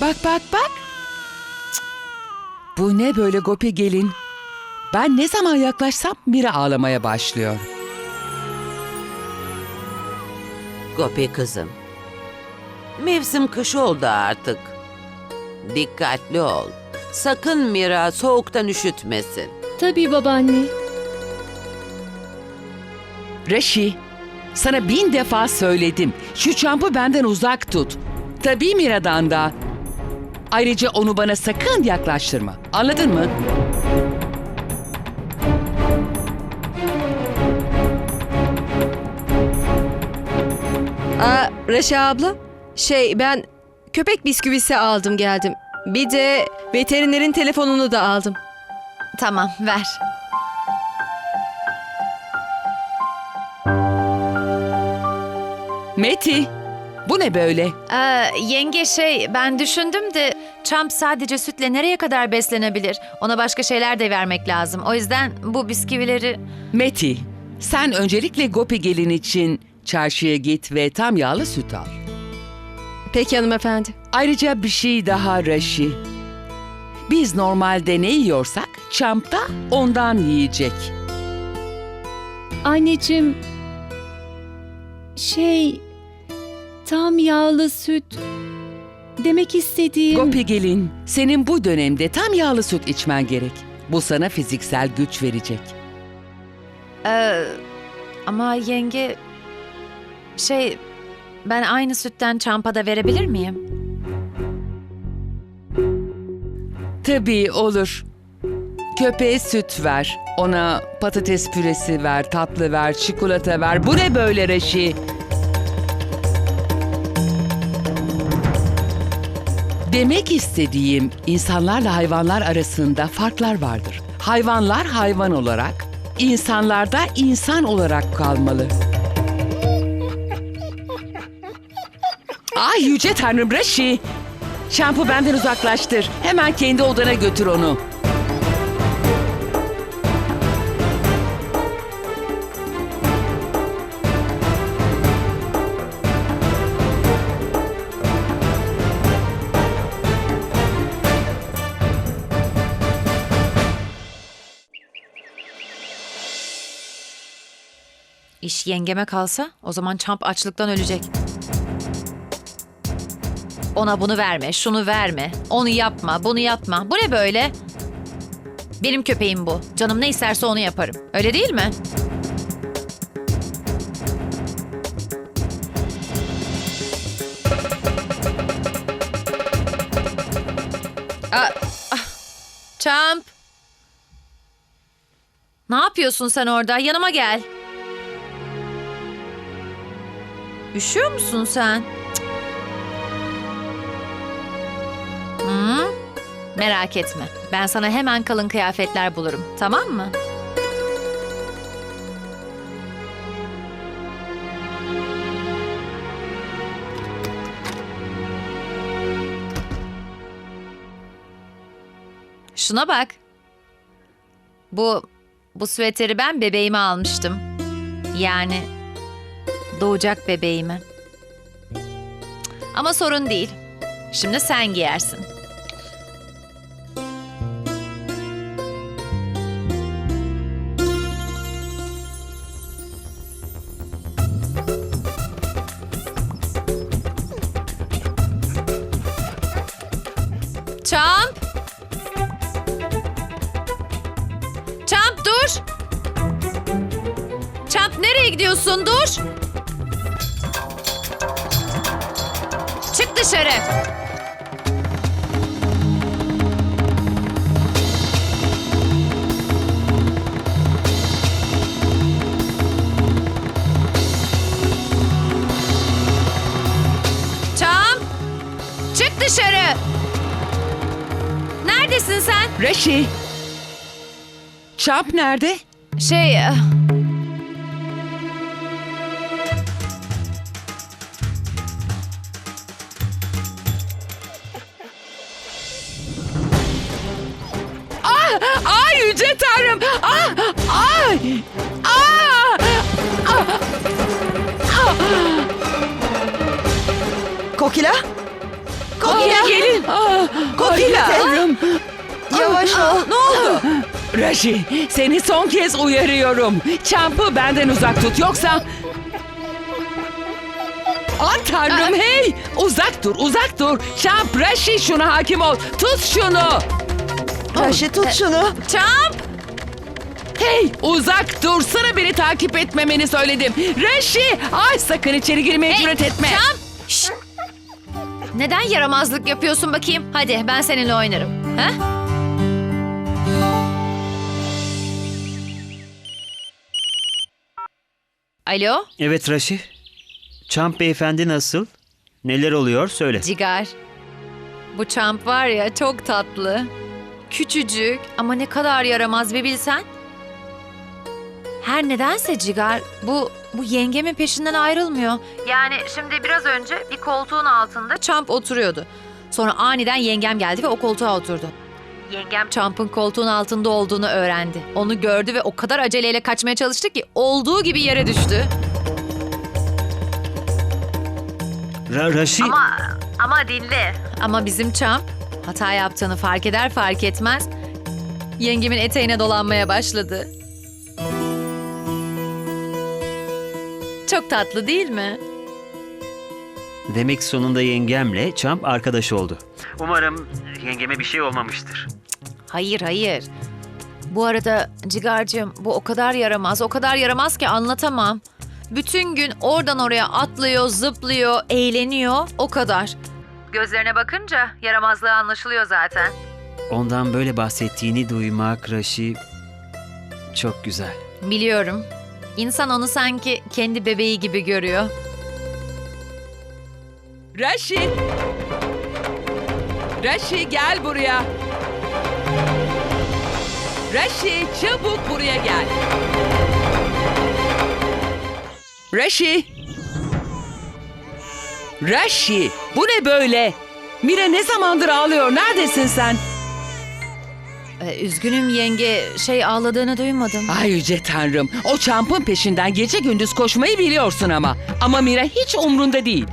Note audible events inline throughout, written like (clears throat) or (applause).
Bak bak bak. Cık. Bu ne böyle Gopi gelin? Ben ne zaman yaklaşsam Mira ağlamaya başlıyor. Gopi kızım. Mevsim kış oldu artık. Dikkatli ol. Sakın Mira soğuktan üşütmesin. Tabii babaanne. Reşi, sana bin defa söyledim. Şu çampı benden uzak tut. Tabii Mira'dan da. Ayrıca onu bana sakın yaklaştırma. Anladın mı? Aa, Reşa abla, şey ben köpek bisküvisi aldım geldim. Bir de veterinerin telefonunu da aldım. Tamam ver. Meti, bu ne böyle? Ee, yenge şey ben düşündüm de Trump sadece sütle nereye kadar beslenebilir? Ona başka şeyler de vermek lazım. O yüzden bu bisküvileri... Meti, sen öncelikle Gopi gelin için çarşıya git ve tam yağlı süt al. Peki hanımefendi. Ayrıca bir şey daha Reşi. Biz normalde ne yiyorsak Çamp da ondan yiyecek. Anneciğim, şey, tam yağlı süt. Demek istediğim... Gopi gelin, senin bu dönemde tam yağlı süt içmen gerek. Bu sana fiziksel güç verecek. Ee, ama yenge... Şey ben aynı sütten Trump'a da verebilir miyim? Tabii olur. Köpeğe süt ver. Ona patates püresi ver, tatlı ver, çikolata ver. Bu ne böyle Reşi? Demek istediğim insanlarla hayvanlar arasında farklar vardır. Hayvanlar hayvan olarak, insanlar da insan olarak kalmalı. Ay yüce tanrım Reşi! Şampu benden uzaklaştır. Hemen kendi odana götür onu. İş yengeme kalsa o zaman Trump açlıktan ölecek. Ona bunu verme, şunu verme, onu yapma, bunu yapma. Bu ne böyle? Benim köpeğim bu. Canım ne isterse onu yaparım. Öyle değil mi? Aa, ah. Champ. Ne yapıyorsun sen orada? Yanıma gel. Üşüyor musun sen? Hı? Merak etme. Ben sana hemen kalın kıyafetler bulurum. Tamam mı? Şuna bak. Bu bu süveteri ben bebeğime almıştım. Yani doğacak bebeğime. Ama sorun değil. Şimdi sen giyersin. Champ! Champ dur! Champ nereye gidiyorsun? Dur! Dışarı! Champ! Çık dışarı! Neredesin sen? Reşi! Çamp nerede? Şey... Kokila? Kokila. Gelin. Ah, Kokila. ay Tanrım. Yavaş ol. Ne oldu? Raşi seni son kez uyarıyorum. Çampı benden uzak tut yoksa... Ah tanrım hey! Uzak dur uzak dur. Çamp Raşi şuna hakim ol. Tut şunu. Raşi tut şunu. Çamp! Hey uzak dur. Sana beni takip etmemeni söyledim. Raşi! Ay sakın içeri girmeye cüret etme. Çamp! Şşt! Neden yaramazlık yapıyorsun bakayım? Hadi ben seninle oynarım. Ha? Alo? Evet Raşi. Çamp beyefendi nasıl? Neler oluyor söyle. Cigar. Bu çamp var ya çok tatlı. Küçücük ama ne kadar yaramaz bir bilsen. Her nedense Cigar bu bu yengemin peşinden ayrılmıyor. Yani şimdi biraz önce bir koltuğun altında çamp oturuyordu. Sonra aniden yengem geldi ve o koltuğa oturdu. Yengem çampın koltuğun altında olduğunu öğrendi. Onu gördü ve o kadar aceleyle kaçmaya çalıştı ki olduğu gibi yere düştü. Ra- Raşi Ama dinle. Ama bizim Çamp hata yaptığını fark eder fark etmez yengemin eteğine dolanmaya başladı. Çok tatlı değil mi? demek sonunda yengemle Çamp arkadaş oldu. Umarım yengeme bir şey olmamıştır. Hayır hayır. Bu arada Cigar'cığım bu o kadar yaramaz, o kadar yaramaz ki anlatamam. Bütün gün oradan oraya atlıyor, zıplıyor, eğleniyor, o kadar. Gözlerine bakınca yaramazlığı anlaşılıyor zaten. Ondan böyle bahsettiğini duymak Raşi çok güzel. Biliyorum. İnsan onu sanki kendi bebeği gibi görüyor. Raşi! Raşi gel buraya. Raşi çabuk buraya gel. Raşi! Raşi! Bu ne böyle? Mira ne zamandır ağlıyor? Neredesin sen? Ee, üzgünüm yenge, şey ağladığını duymadım. Ay yüce tanrım. O çampın peşinden gece gündüz koşmayı biliyorsun ama. Ama Mira hiç umrunda değil.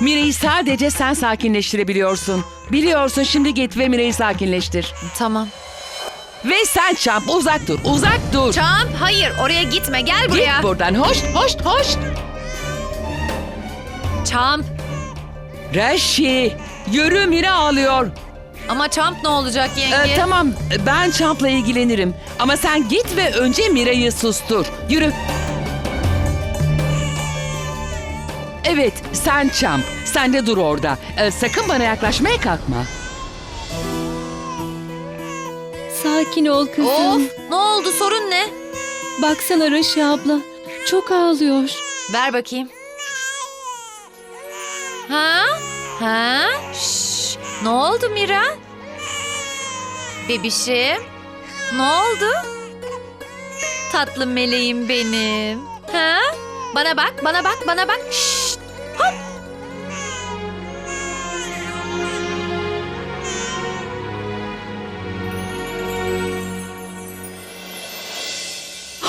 Mira'yı sadece sen sakinleştirebiliyorsun. Biliyorsun şimdi git ve Mira'yı sakinleştir. Tamam. Ve sen çamp uzak dur, uzak dur. Çamp, hayır oraya gitme, gel buraya. Git buradan, hoş, hoş, hoş. Çamp, Reşi, yürü Mira ağlıyor. Ama Çamp ne olacak yenge? Ee, tamam, ben çampla ilgilenirim. Ama sen git ve önce Mira'yı sustur. Yürü. Evet, sen çamp. Sen de dur orada. Ee, sakın bana yaklaşmaya kalkma. Sakin ol kızım. Of, ne oldu sorun ne? Baksana Raşi abla. Çok ağlıyor. Ver bakayım. Ha? Ha? Şş, ne oldu Mira? Bebişim, ne oldu? Tatlı meleğim benim. Ha? Bana bak, bana bak, bana bak. Şşt, hop.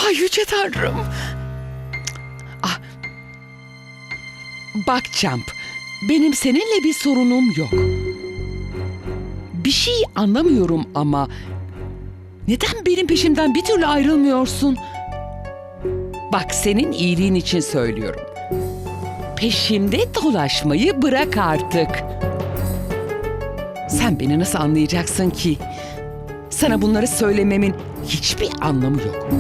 Ay yüce tanrım. Ah. Bak Çamp, benim seninle bir sorunum yok. Bir şey anlamıyorum ama neden benim peşimden bir türlü ayrılmıyorsun? Bak senin iyiliğin için söylüyorum. Peşimde dolaşmayı bırak artık. Sen beni nasıl anlayacaksın ki? Sana bunları söylememin hiçbir anlamı yok. (clears throat)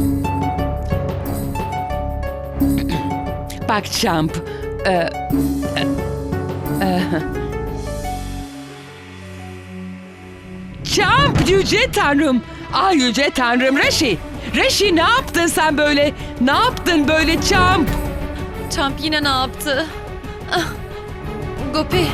Bak Champ, e, e, e. Champ yüce tanrım. Ay yüce tanrım Reşi. Reşi ne yaptın sen böyle? Ne yaptın böyle Champ? Çamp yine ne yaptı? Ah, Gopi.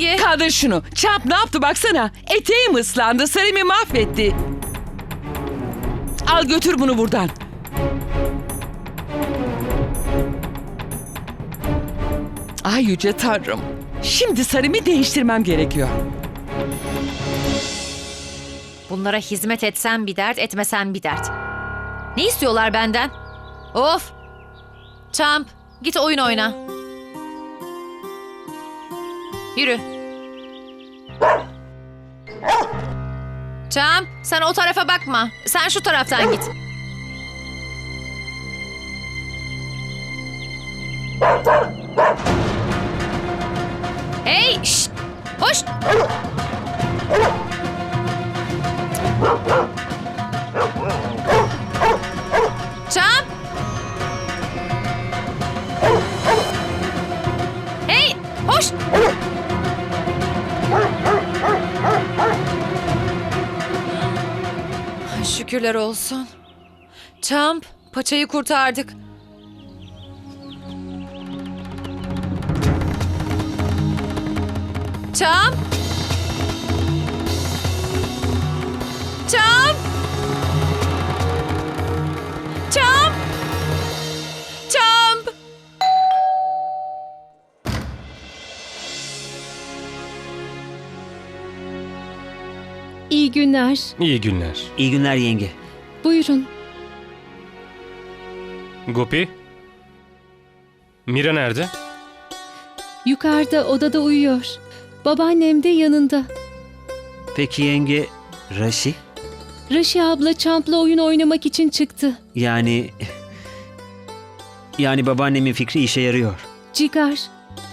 Yenge? Kaldır şunu. Champ ne yaptı baksana. Eteğim ıslandı. Sarımı mahvetti. Al götür bunu buradan. Ay yüce tanrım. Şimdi sarımı değiştirmem gerekiyor. Bunlara hizmet etsem bir dert, etmesem bir dert. Ne istiyorlar benden? Of! Champ, git oyun oyna. Yürü. Champ, sen o tarafa bakma. Sen şu taraftan git. Hey, şşt! Hoş! Şükürler olsun. Champ, paçayı kurtardık. Champ! Champ! Günler. İyi günler. İyi günler yenge. Buyurun. Gopi? Mira nerede? Yukarıda odada uyuyor. Babaannem de yanında. Peki yenge Raşi? Raşi abla Champ'la oyun oynamak için çıktı. Yani... Yani babaannemin fikri işe yarıyor. Cigar.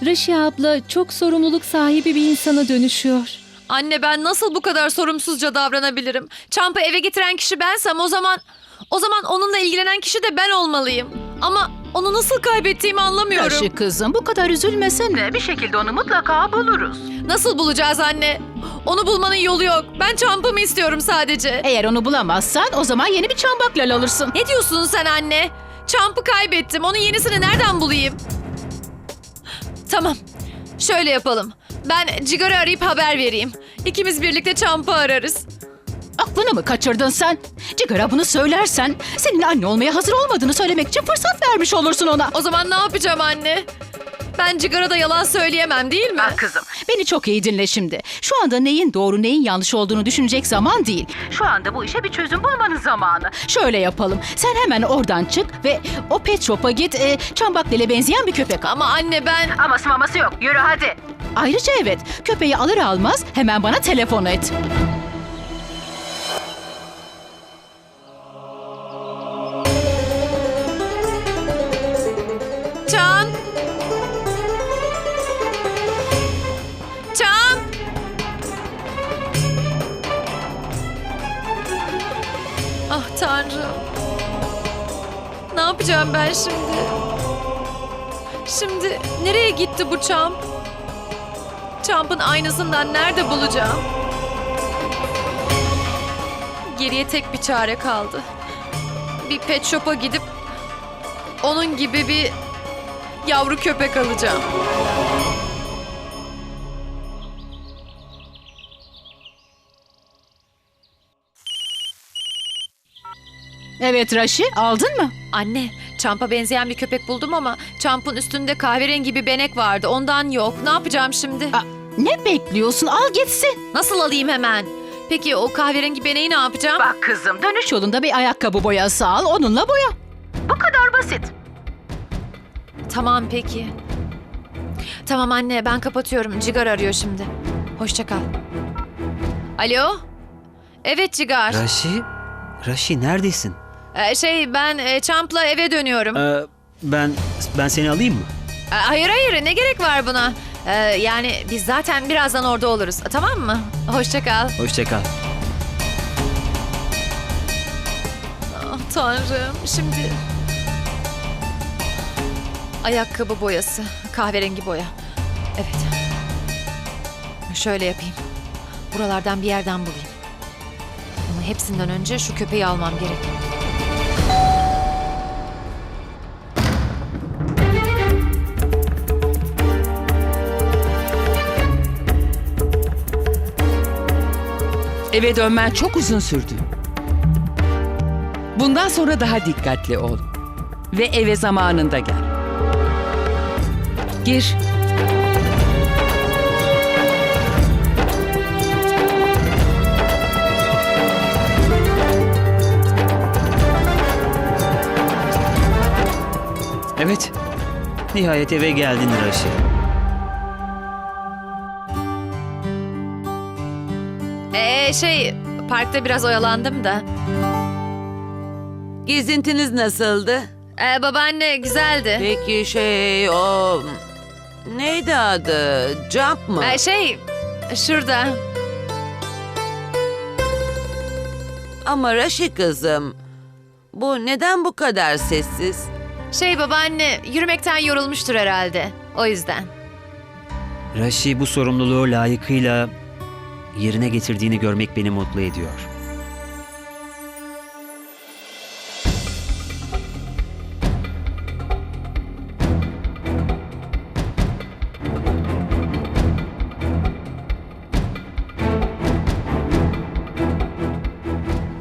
Raşi abla çok sorumluluk sahibi bir insana dönüşüyor. Anne ben nasıl bu kadar sorumsuzca davranabilirim? Champ'ı eve getiren kişi bensem o zaman... O zaman onunla ilgilenen kişi de ben olmalıyım. Ama onu nasıl kaybettiğimi anlamıyorum. Yaşı kızım bu kadar üzülmesene. Bir şekilde onu mutlaka buluruz. Nasıl bulacağız anne? Onu bulmanın yolu yok. Ben Champ'ımı istiyorum sadece. Eğer onu bulamazsan o zaman yeni bir çambak lal alırsın. Ne diyorsun sen anne? Champ'ı kaybettim. Onun yenisini nereden bulayım? Tamam. Şöyle yapalım. Ben Cigar'ı arayıp haber vereyim. İkimiz birlikte Champ'ı ararız. Aklını mı kaçırdın sen? Cigara bunu söylersen senin anne olmaya hazır olmadığını söylemek için fırsat vermiş olursun ona. O zaman ne yapacağım anne? Ben Cigar'a da yalan söyleyemem değil mi? Bak kızım. Beni çok iyi dinle şimdi. Şu anda neyin doğru neyin yanlış olduğunu düşünecek zaman değil. Şu anda bu işe bir çözüm bulmanın zamanı. Şöyle yapalım. Sen hemen oradan çık ve o pet shop'a git. E, Çambaklı'ya benzeyen bir köpek al. Ama anne ben... Aması maması yok. Yürü hadi. Ayrıca evet. Köpeği alır almaz hemen bana telefon et. Can! Can! Ah Tanrım. Ne yapacağım ben şimdi? Şimdi nereye gitti bu çam? Çampın aynasından nerede bulacağım? Geriye tek bir çare kaldı. Bir pet shop'a gidip onun gibi bir yavru köpek alacağım. Evet Raşi aldın mı? Anne, çampa benzeyen bir köpek buldum ama çampın üstünde kahverengi bir benek vardı. Ondan yok. Ne yapacağım şimdi? Aa, ne bekliyorsun? Al gitsin. Nasıl alayım hemen? Peki o kahverengi beneği ne yapacağım? Bak kızım dönüş yolunda bir ayakkabı boyası al onunla boya. Bu kadar basit. Tamam peki. Tamam anne ben kapatıyorum. Cigar arıyor şimdi. Hoşça kal. Alo? Evet Cigar. Raşi? Raşi neredesin? Ee, şey ben e, Champ'la eve dönüyorum. Ee, ben ben seni alayım mı? Ee, hayır hayır ne gerek var buna? Ee, yani biz zaten birazdan orada oluruz. Tamam mı? Hoşça kal. Hoşça kal. Ah tanrım şimdi... Ayakkabı boyası. Kahverengi boya. Evet. Şöyle yapayım. Buralardan bir yerden bulayım. Ama hepsinden önce şu köpeği almam gerek. Eve dönmen çok uzun sürdü. Bundan sonra daha dikkatli ol. Ve eve zamanında gel. Gir. Evet. Nihayet eve geldin Raşi. Ee şey parkta biraz oyalandım da. Gezintiniz nasıldı? Ee, babaanne güzeldi. Peki şey o... Neydi adı? Jump mı? Ee, şey şurada. Ama Raşi kızım... Bu neden bu kadar sessiz? Şey babaanne yürümekten yorulmuştur herhalde. O yüzden. Raşi bu sorumluluğu layıkıyla yerine getirdiğini görmek beni mutlu ediyor.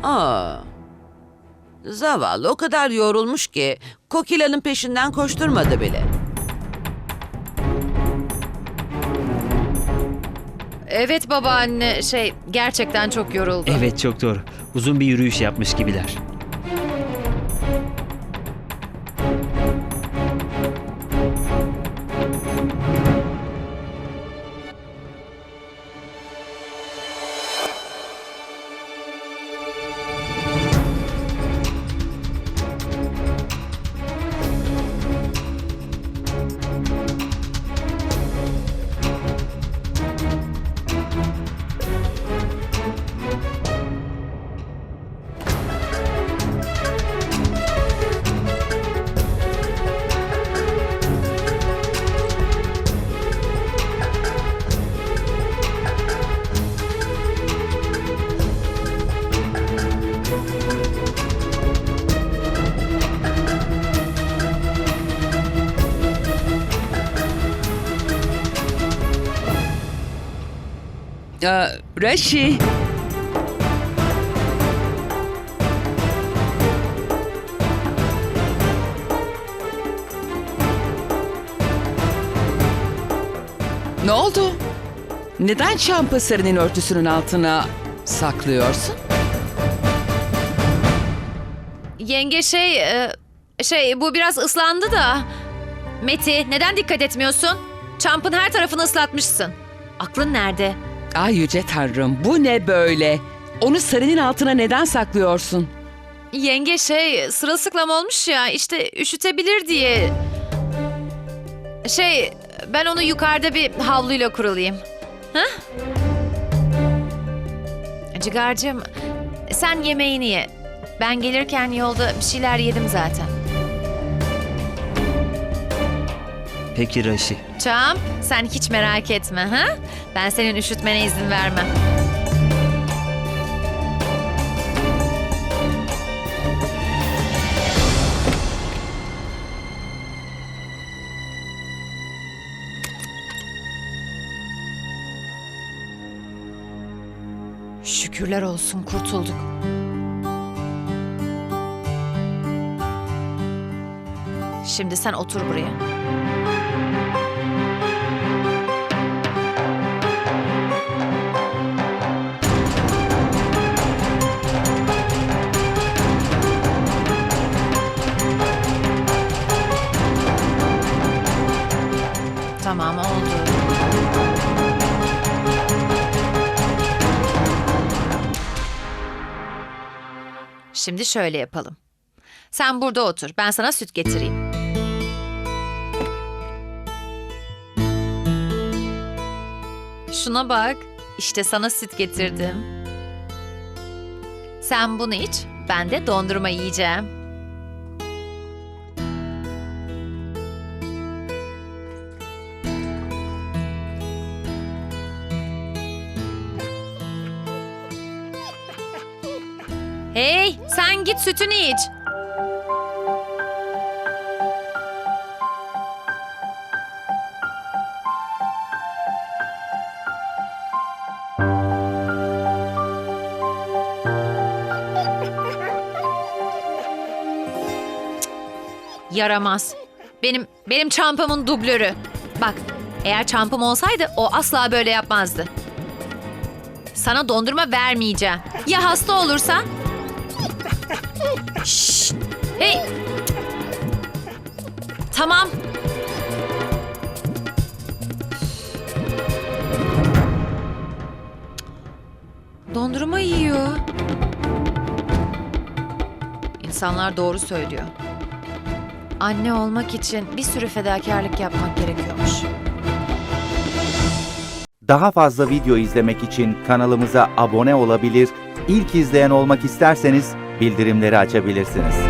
Aa. Zavallı o kadar yorulmuş ki Kokila'nın peşinden koşturmadı bile. Evet babaanne şey gerçekten çok yoruldu. Evet çok doğru. Uzun bir yürüyüş yapmış gibiler. Raşi. Ne oldu? Neden şampa sarının örtüsünün altına saklıyorsun? Yenge şey e, şey bu biraz ıslandı da. Meti neden dikkat etmiyorsun? Çampın her tarafını ıslatmışsın. Aklın nerede? Ay yüce tanrım bu ne böyle? Onu sarının altına neden saklıyorsun? Yenge şey sırılsıklam olmuş ya işte üşütebilir diye. Şey ben onu yukarıda bir havluyla kurulayım. Ha? Cigarcığım sen yemeğini ye. Ben gelirken yolda bir şeyler yedim zaten. Peki Raşi. Çamp sen hiç merak etme ha? Ben senin üşütmene izin vermem. Şükürler olsun kurtulduk. Şimdi sen otur buraya. Şimdi şöyle yapalım. Sen burada otur. Ben sana süt getireyim. Şuna bak. İşte sana süt getirdim. Sen bunu iç. Ben de dondurma yiyeceğim. Hey, sen git sütünü iç. Yaramaz. Benim benim çampamın dublörü. Bak, eğer çampam olsaydı o asla böyle yapmazdı. Sana dondurma vermeyeceğim. Ya hasta olursa? Şşt! Hey! Tamam. Dondurma yiyor. İnsanlar doğru söylüyor. Anne olmak için bir sürü fedakarlık yapmak gerekiyormuş. Daha fazla video izlemek için kanalımıza abone olabilir, ilk izleyen olmak isterseniz bildirimleri açabilirsiniz.